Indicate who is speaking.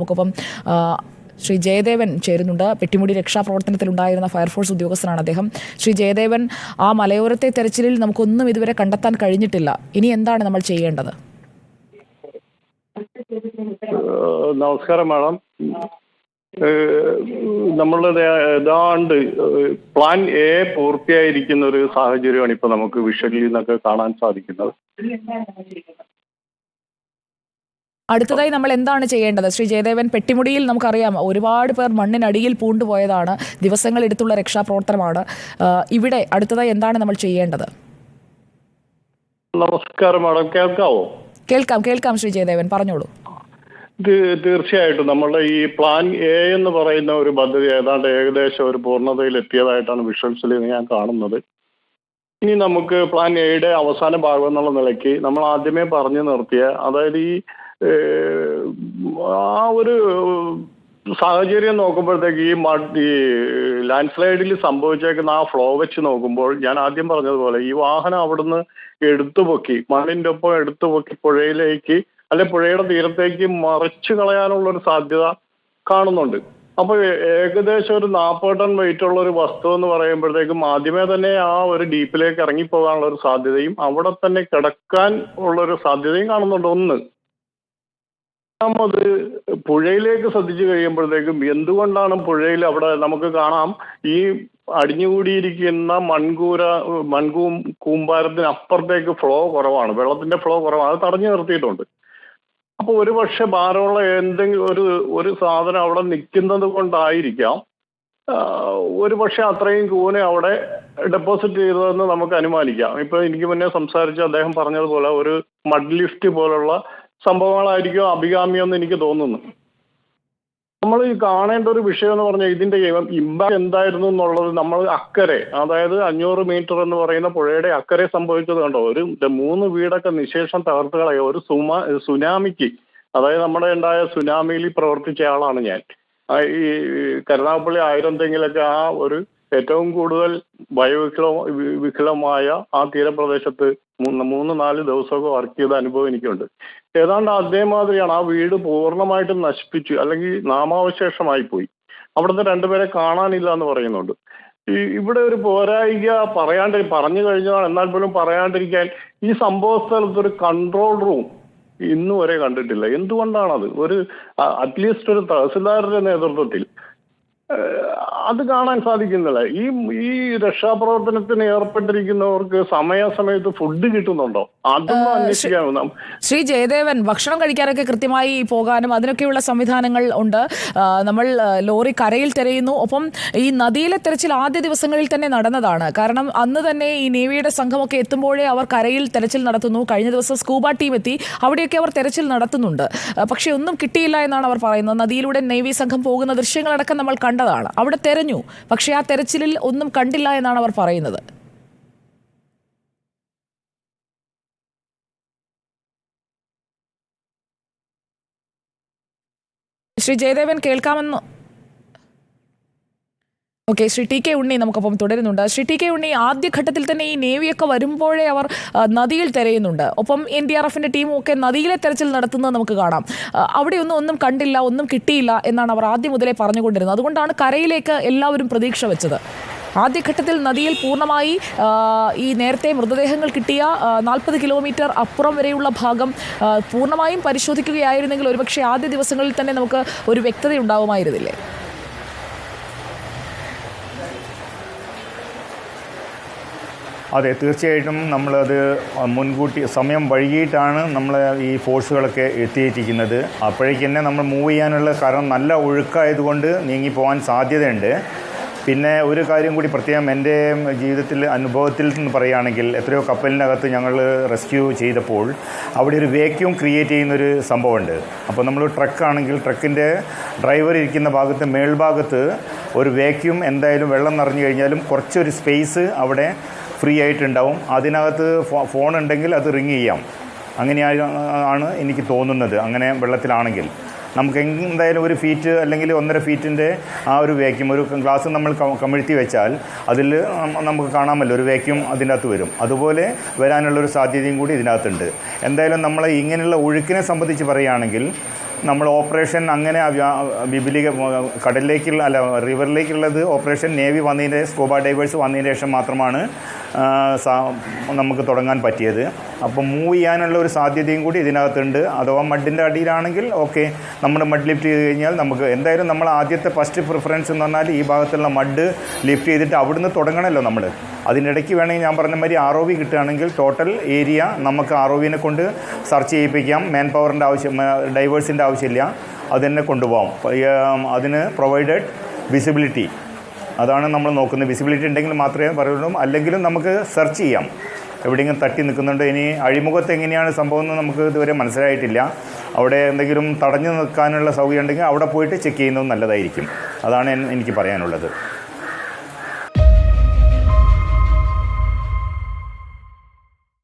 Speaker 1: നമുക്കൊപ്പം ശ്രീ ജയദേവൻ ചേരുന്നുണ്ട്. പെട്ടിമുടി രക്ഷാപ്രവർത്തനത്തിലുണ്ടായിരുന്ന ഫയർഫോഴ്സ് ഉദ്യോഗസ്ഥനാണ് അദ്ദേഹം. ശ്രീ ജയദേവൻ ആ മലയോരത്തെ തെരച്ചിലിൽ നമുക്കൊന്നും ഇതുവരെ കണ്ടെത്താൻ കഴിഞ്ഞിട്ടില്ല. ഇനി എന്താണ് നമ്മൾ ചെയ്യേണ്ടത്?
Speaker 2: നമസ്കാരം മാഡം. നമ്മളുടെ ഏതാണ്ട് പ്ലാൻ എ പൂർത്തിയായിരിക്കുന്ന ഒരു സാഹചര്യമാണ് ഇപ്പൊ നമുക്ക് വിഷലിൽ നിന്നൊക്കെ കാണാൻ സാധിക്കുന്നത്.
Speaker 1: അടുത്തതായി നമ്മൾ എന്താണ് ചെയ്യേണ്ടത്? ശ്രീ ജയദേവൻ പെട്ടിമുടിയിൽ നമുക്കറിയാം ഒരുപാട് പേർ മണ്ണിനടിയിൽ പൂണ്ടുപോയതാണ്. ദിവസങ്ങൾ എടുത്തുള്ള രക്ഷാപ്രവർത്തനമാണ്. ഇവിടെ അടുത്തതായി എന്താണ് നമ്മൾ ചെയ്യേണ്ടത്?
Speaker 2: നമസ്കാരം മാഡം. കേൾക്കാവോ?
Speaker 1: കേൾക്കാം കേൾക്കാം ശ്രീ ജയദേവൻ. പറഞ്ഞോളൂ.
Speaker 2: തീർച്ചയായിട്ടും നമ്മളുടെ ഈ പ്ലാൻ എ എന്ന് പറയുന്ന ഒരു പദ്ധതി ഏതാണ്ട് ഏകദേശം ഒരു പൂർണതയിൽ എത്തിയതായിട്ടാണ് വിഷ്വൽസിൽ ഞാൻ കാണുന്നത്. ഇനി നമുക്ക് പ്ലാൻ എയുടെ അവസാന ഭാഗം എന്നുള്ള നിലയ്ക്ക് നമ്മൾ ആദ്യമേ പറഞ്ഞു നിർത്തിയ അതായത് ഈ ആ ഒരു സാഹചര്യം നോക്കുമ്പോഴത്തേക്ക് ഈ ഈ ലാൻഡ് സ്ലൈഡിൽ സംഭവിച്ചേക്കുന്ന ആ ഫ്ലോ വെച്ച് നോക്കുമ്പോൾ ഞാൻ ആദ്യം പറഞ്ഞതുപോലെ ഈ വാഹനം അവിടുന്ന് എടുത്തു പൊക്കി മണ്ണിന്റെ ഒപ്പം എടുത്തു പൊക്കി പുഴയിലേക്ക് അല്ലെ പുഴയുടെ തീരത്തേക്ക് മറിച്ചു കളയാനുള്ള ഒരു സാധ്യത കാണുന്നുണ്ട്. അപ്പൊ ഏകദേശം ഒരു നാൽപ്പത് ടൺ വെയിറ്റ് ഉള്ള ഒരു വസ്തു എന്ന് പറയുമ്പോഴത്തേക്കും ആദ്യമേ തന്നെ ആ ഒരു ഡീപ്പിലേക്ക് ഇറങ്ങിപ്പോകാനുള്ള ഒരു സാധ്യതയും അവിടെ തന്നെ കിടക്കാൻ ഉള്ള ഒരു സാധ്യതയും കാണുന്നുണ്ട് ഒന്ന്. രണ്ടാമത് പുഴയിലേക്ക് ശ്രദ്ധിച്ചു കഴിയുമ്പോഴത്തേക്കും എന്തുകൊണ്ടാണ് പുഴയിൽ അവിടെ നമുക്ക് കാണാം ഈ അടിഞ്ഞുകൂടിയിരിക്കുന്ന മൺകൂര മൺകൂം കൂമ്പാരത്തിന് അപ്പുറത്തേക്ക് ഫ്ലോ കുറവാണ്. വെള്ളത്തിന്റെ ഫ്ലോ കുറവാണ്. അത് തടഞ്ഞു നിർത്തിയിട്ടുണ്ട്. അപ്പൊ ഒരു പക്ഷെ ഭാരമുള്ള എന്തെങ്കിലും ഒരു ഒരു സാധനം അവിടെ നിൽക്കുന്നത് കൊണ്ടായിരിക്കാം. ഒരു പക്ഷെ അത്രയും കൂനെ അവിടെ ഡെപ്പോസിറ്റ് ചെയ്തതെന്ന് നമുക്ക് അനുമാനിക്കാം. ഇപ്പൊ എനിക്ക് മുന്നേ സംസാരിച്ച അദ്ദേഹം പറഞ്ഞതുപോലെ ഒരു മഡ് ലിഫ്റ്റ് പോലുള്ള സംഭവങ്ങളായിരിക്കും അഭികാമ്യം എനിക്ക് തോന്നുന്നു. നമ്മൾ ഈ കാണേണ്ട ഒരു വിഷയം എന്ന് പറഞ്ഞാൽ ഇതിന്റെ ഇമ്പാക്ട് എന്തായിരുന്നു എന്നുള്ളത് നമ്മൾ അക്കരെ അതായത് അഞ്ഞൂറ് മീറ്റർ എന്ന് പറയുന്ന പുഴയുടെ അക്കരെ സംഭവിച്ചത് കണ്ടോ? ഒരു മൂന്ന് വീടൊക്കെ നിശേഷം തകർത്ത് ഒരു സുമ സുനാമിക്ക് അതായത് നമ്മുടെ ഉണ്ടായ സുനാമിയിൽ പ്രവർത്തിച്ച ആളാണ് ഞാൻ. ഈ കരുനാഗപ്പള്ളി ആയിരം തെങ്ങിലൊക്കെ ആ ഒരു ഏറ്റവും കൂടുതൽ വയോവിക്ലവ വിഹ്ലമായ ആ തീരപ്രദേശത്ത് മൂന്ന് മൂന്ന് നാല് ദിവസമൊക്കെ വർക്ക് ചെയ്ത അനുഭവം എനിക്കുണ്ട്. ഏതാണ്ട് അതേമാതിരിയാണ് ആ വീട് പൂർണമായിട്ടും നശിപ്പിച്ചു അല്ലെങ്കിൽ നാമാവശേഷമായി പോയി. അവിടുന്ന് രണ്ടുപേരെ കാണാനില്ല എന്ന് പറയുന്നുണ്ട്. ഇവിടെ ഒരു പോരായിക പറയാണ്ട് പറഞ്ഞു കഴിഞ്ഞതാണ്. എന്നാൽ പോലും പറയാണ്ടിരിക്കാൻ ഈ സംഭവ സ്ഥലത്ത് ഒരു കൺട്രോൾ റൂം ഇന്നുവരെ കണ്ടിട്ടില്ല. എന്തുകൊണ്ടാണത്? ഒരു അറ്റ്ലീസ്റ്റ് ഒരു തഹസിൽദാരുടെ നേതൃത്വത്തിൽ അത് കാണാൻ സാധിക്കുന്നില്ല. ഈ ഈ രക്ഷാപ്രവർത്തനത്തിന് ഏർപ്പെട്ടിരിക്കുന്നവർക്ക് സമയാസമയത്ത് ഫുഡ് കിട്ടുന്നുണ്ടോ? അതൊന്നും അന്വേഷിക്കാവുന്ന
Speaker 1: ശ്രീ ജയദേവൻ ഭക്ഷണം കഴിക്കാനൊക്കെ കൃത്യമായി പോകാനും അതിനൊക്കെയുള്ള സംവിധാനങ്ങൾ ഉണ്ട്. നമ്മൾ ലോറി കരയിൽ തിരയുന്നു. ഒപ്പം ഈ നദിയിലെ തെരച്ചിൽ ആദ്യ ദിവസങ്ങളിൽ തന്നെ നടന്നതാണ്. കാരണം അന്ന് തന്നെ ഈ നേവിയുടെ സംഘമൊക്കെ എത്തുമ്പോഴേ അവർ കരയിൽ തെരച്ചിൽ നടത്തുന്നു. കഴിഞ്ഞ ദിവസം സ്കൂബ ടീം എത്തി. അവിടെയൊക്കെ അവർ തെരച്ചിൽ നടത്തുന്നുണ്ട്. പക്ഷെ ഒന്നും കിട്ടിയില്ല എന്നാണ് അവർ പറയുന്നത്. നദിയിലൂടെ നേവി സംഘം പോകുന്ന ദൃശ്യങ്ങളടക്കം നമ്മൾ കണ്ടതാണ്. അവിടെ തെരഞ്ഞു. പക്ഷേ ആ തെരച്ചിലിൽ ഒന്നും കണ്ടില്ല എന്നാണ് അവർ പറയുന്നത്. Shri Jayadevan കേൾക്കാമെന്ന് okay Shri T K Unni നമുക്കപ്പം തുടരുന്നുണ്ട്. ശ്രീ ടി കെ ഉണ്ണി ആദ്യഘട്ടത്തിൽ തന്നെ ഈ നേവിയൊക്കെ വരുമ്പോഴേ അവർ നദിയിൽ തിരയുന്നുണ്ട്. ഒപ്പം എൻ ഡി ആർ എഫിന്റെ ടീമും ഒക്കെ നദിയിലെ തെരച്ചിൽ നടത്തുന്നത് നമുക്ക് കാണാം. അവിടെ ഒന്നും ഒന്നും കണ്ടില്ല ഒന്നും കിട്ടിയില്ല എന്നാണ് അവർ ആദ്യം മുതലേ പറഞ്ഞുകൊണ്ടിരുന്നത്. അതുകൊണ്ടാണ് കരയിലേക്ക് എല്ലാവരും പ്രതീക്ഷ വെച്ചത്. ആദ്യഘട്ടത്തിൽ നദിയിൽ പൂർണമായി ഈ നേരത്തെ മൃതദേഹങ്ങൾ കിട്ടിയ നാൽപ്പത് കിലോമീറ്റർ അപ്പുറം വരെയുള്ള ഭാഗം പൂർണമായും പരിശോധിക്കുകയായിരുന്നെങ്കിൽ ഒരുപക്ഷെ ആദ്യ ദിവസങ്ങളിൽ തന്നെ നമുക്ക് ഒരു വ്യക്തത ഉണ്ടാവുമായിരുന്നില്ലേ
Speaker 3: അതെ തീർച്ചയായിട്ടും നമ്മളത് മുൻകൂട്ടി സമയം വൈകിട്ടാണ് നമ്മൾ ഈ ഫോഴ്സുകളൊക്കെ എത്തിയിരിക്കുന്നത്. അപ്പോഴേക്ക് തന്നെ നമ്മൾ മൂവ് ചെയ്യാനുള്ള കാരണം നല്ല ഒഴുക്കായതുകൊണ്ട് നീങ്ങി പോകാൻ സാധ്യതയുണ്ട്. പിന്നെ ഒരു കാര്യം കൂടി പ്രത്യേകം എന്റെ ജീവിതത്തിൽ അനുഭവത്തിൽ നിന്ന് പറയുകയാണെങ്കിൽ എത്രയോ കപ്പലിനകത്ത് ഞങ്ങൾ റെസ്ക്യൂ ചെയ്തപ്പോൾ അവിടെ ഒരു വേക്യൂം ക്രിയേറ്റ് ചെയ്യുന്നൊരു സംഭവമുണ്ട്. അപ്പോൾ നമ്മൾ ട്രക്കാണെങ്കിൽ ട്രക്കിന്റെ ഡ്രൈവർ ഇരിക്കുന്ന ഭാഗത്ത് മേൽഭാഗത്ത് ഒരു വേക്യൂം എന്തായാലും വെള്ളം നിറഞ്ഞു കഴിഞ്ഞാലും കുറച്ചൊരു സ്പേസ് അവിടെ ഫ്രീ ആയിട്ടുണ്ടാവും. അതിനകത്ത് ഫോൺ ഉണ്ടെങ്കിൽ അത് റിങ് ചെയ്യാം. അങ്ങനെയാണ് ആണ് എനിക്ക് തോന്നുന്നത്. അങ്ങനെ വെള്ളത്തിലാണെങ്കിൽ. നമുക്ക് എന്തായാലും ഒരു ഫീറ്റ് അല്ലെങ്കിൽ ഒന്നര ഫീറ്റിന്റെ ആ ഒരു വേക്യൂം ഒരു ഗ്ലാസ് നമ്മൾ കമിഴ്ത്തി വെച്ചാൽ അതിൽ നമുക്ക് കാണാമല്ലോ ഒരു വേക്യൂം അതിന്റെ അകത്ത് വരും. അതുപോലെ വരാനുള്ളൊരു സാധ്യതയും കൂടി ഇതിനകത്തുണ്ട്. എന്തായാലും നമ്മൾ ഇങ്ങനെയുള്ള ഒഴുക്കിനെ സംബന്ധിച്ച് പറയുകയാണെങ്കിൽ നമ്മൾ ഓപ്പറേഷൻ അങ്ങനെ വിപുലീക കടലിലേക്കുള്ള അല്ല റിവറിലേക്കുള്ളത് ഓപ്പറേഷൻ നേവി വന്നതിന്റെ സ്കൂബ ഡൈവേഴ്സ് വന്നതിന് ശേഷം മാത്രമാണ് നമുക്ക് തുടങ്ങാൻ പറ്റിയത്. അപ്പോൾ മൂവ് ചെയ്യാനുള്ള ഒരു സാധ്യതയും കൂടി ഇതിനകത്തുണ്ട്. അഥവാ മഡിന്റെ അടിയിലാണെങ്കിൽ ഓക്കെ നമ്മൾ മഡ് ലിഫ്റ്റ് ചെയ്ത് കഴിഞ്ഞാൽ നമുക്ക് എന്തായാലും നമ്മൾ ആദ്യത്തെ ഫസ്റ്റ് പ്രിഫറൻസ് എന്ന് പറഞ്ഞാൽ ഈ ഭാഗത്തുള്ള മഡ് ലിഫ്റ്റ് ചെയ്തിട്ട് അവിടുന്ന് തുടങ്ങണമല്ലോ നമ്മൾ. അതിനിടയ്ക്ക് വേണമെങ്കിൽ ഞാൻ പറഞ്ഞ മാതിരി ആർ ഒ വി കിട്ടുകയാണെങ്കിൽ ടോട്ടൽ ഏരിയ നമുക്ക് ആർ ഒ വിനെ കൊണ്ട് സെർച്ച് ചെയ്യിപ്പിക്കാം. മാൻ പവറിന്റെ ആവശ്യം ഡൈവേഴ്സിന്റെ ആവശ്യമില്ല. അതിനെ കൊണ്ടുപോകാം അതിന് പ്രൊവൈഡഡ് വിസിബിലിറ്റി അതാണ് നമ്മൾ നോക്കുന്നത് വിസിബിലിറ്റി ഉണ്ടെങ്കിൽ മാത്രമേ പറയുള്ളൂ. അല്ലെങ്കിലും നമുക്ക് സെർച്ച് ചെയ്യാം. എവിടെയെങ്കിലും തട്ടി നിൽക്കുന്നുണ്ട്. ഇനി അഴിമുഖത്ത് എങ്ങനെയാണ് സംഭവം എന്ന് നമുക്ക് ഇതുവരെ മനസ്സിലായിട്ടില്ല. അവിടെ എന്തെങ്കിലും തടഞ്ഞു നിൽക്കാനുള്ള സൗകര്യം ഉണ്ടെങ്കിൽ അവിടെ പോയിട്ട് ചെക്ക് ചെയ്യുന്നത് നല്ലതായിരിക്കും. അതാണ് എനിക്ക് പറയാനുള്ളത്.